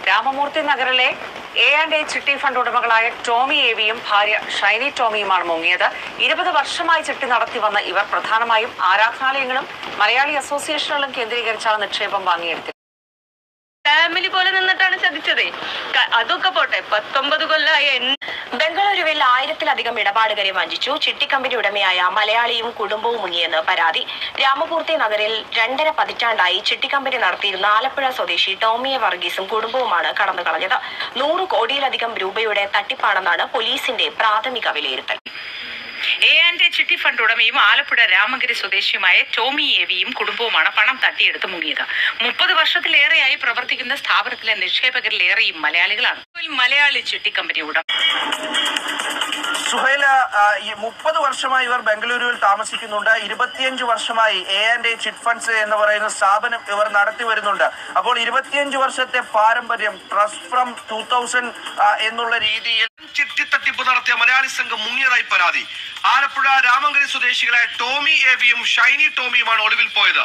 രാമമൂർത്തി നഗറിലെ A and A chitty fund ഉടമകളായ Tomy എവിയും ഭാര്യ ഷൈനി ടോമിയുമാണ് മുങ്ങിയത്. ഇരുപത് വർഷമായി ചിട്ടി നടത്തി വന്ന ഇവർ പ്രധാനമായും ആരാധനാലയങ്ങളും മലയാളി അസോസിയേഷനുകളും കേന്ദ്രീകരിച്ചാണ് നിക്ഷേപം വാങ്ങിയെടുത്തത് ഫാമിലി പോലെ നിന്നിട്ടാണ് ചതിച്ചതേ അതൊക്കെ പോട്ടെ പത്തൊമ്പത് കൊല്ലമായി എൻ- ബംഗളൂരുവിൽ ആയിരത്തിലധികം ഇടപാടുകാരെ വഞ്ചിച്ചു. ചിട്ടിക്കമ്പനി ഉടമയായ മലയാളിയും കുടുംബവും മുങ്ങിയെന്ന് പരാതി. രാമപൂർത്തി നഗറിൽ രണ്ടര പതിറ്റാണ്ടായി ചിട്ടിക്കമ്പനി നടത്തിയിരുന്ന ആലപ്പുഴ സ്വദേശി ടോമിയ വർഗീസും കുടുംബവുമാണ് കടന്നു കളഞ്ഞത് നൂറ് കോടിയിലധികം രൂപയുടെ തട്ടിപ്പാണെന്നാണ് പോലീസിന്റെ പ്രാഥമിക വിലയിരുത്തൽ. എ ആൻഡ് ചിട്ടി ഫണ്ട് ഉടമയും ആലപ്പുഴ രാമഗിരി സ്വദേശിയുമായ ടോമി എവിയും കുടുംബവുമാണ് പണം തട്ടിയെടുത്ത് മുങ്ങിയത്. മുപ്പത് വർഷത്തിലേറെയായി പ്രവർത്തിക്കുന്ന സ്ഥാപനത്തിലെ നിക്ഷേപകരിലേറെയും മലയാളികളാണ്. മലയാളി ചിട്ടി കമ്പനി ഉടമ ഈ മുപ്പത് വർഷമായി ഇവർ ബംഗളൂരുവിൽ താമസിക്കുന്നുണ്ട്. ഇരുപത്തിയഞ്ച് വർഷമായി A and A chit funds എന്ന് പറയുന്ന സ്ഥാപനം ഇവർ നടത്തി വരുന്നുണ്ട്. അപ്പോൾ ഇരുപത്തിയഞ്ച് വർഷത്തെ പാരമ്പര്യം ട്രസ്റ്റ് ഫ്രം ടൂ തൗസൻഡ് എന്നുള്ള രീതിയിൽ ചിട്ടി തട്ടിപ്പ് നടത്തിയ മലയാളി സംഘം മുങ്ങിയതായി പരാതി. ആലപ്പുഴ രാമങ്കരി സ്വദേശികളായ ടോമി എ ബിയും ഷൈനി ടോമിയുമാണ് ഒളിവിൽ പോയത്.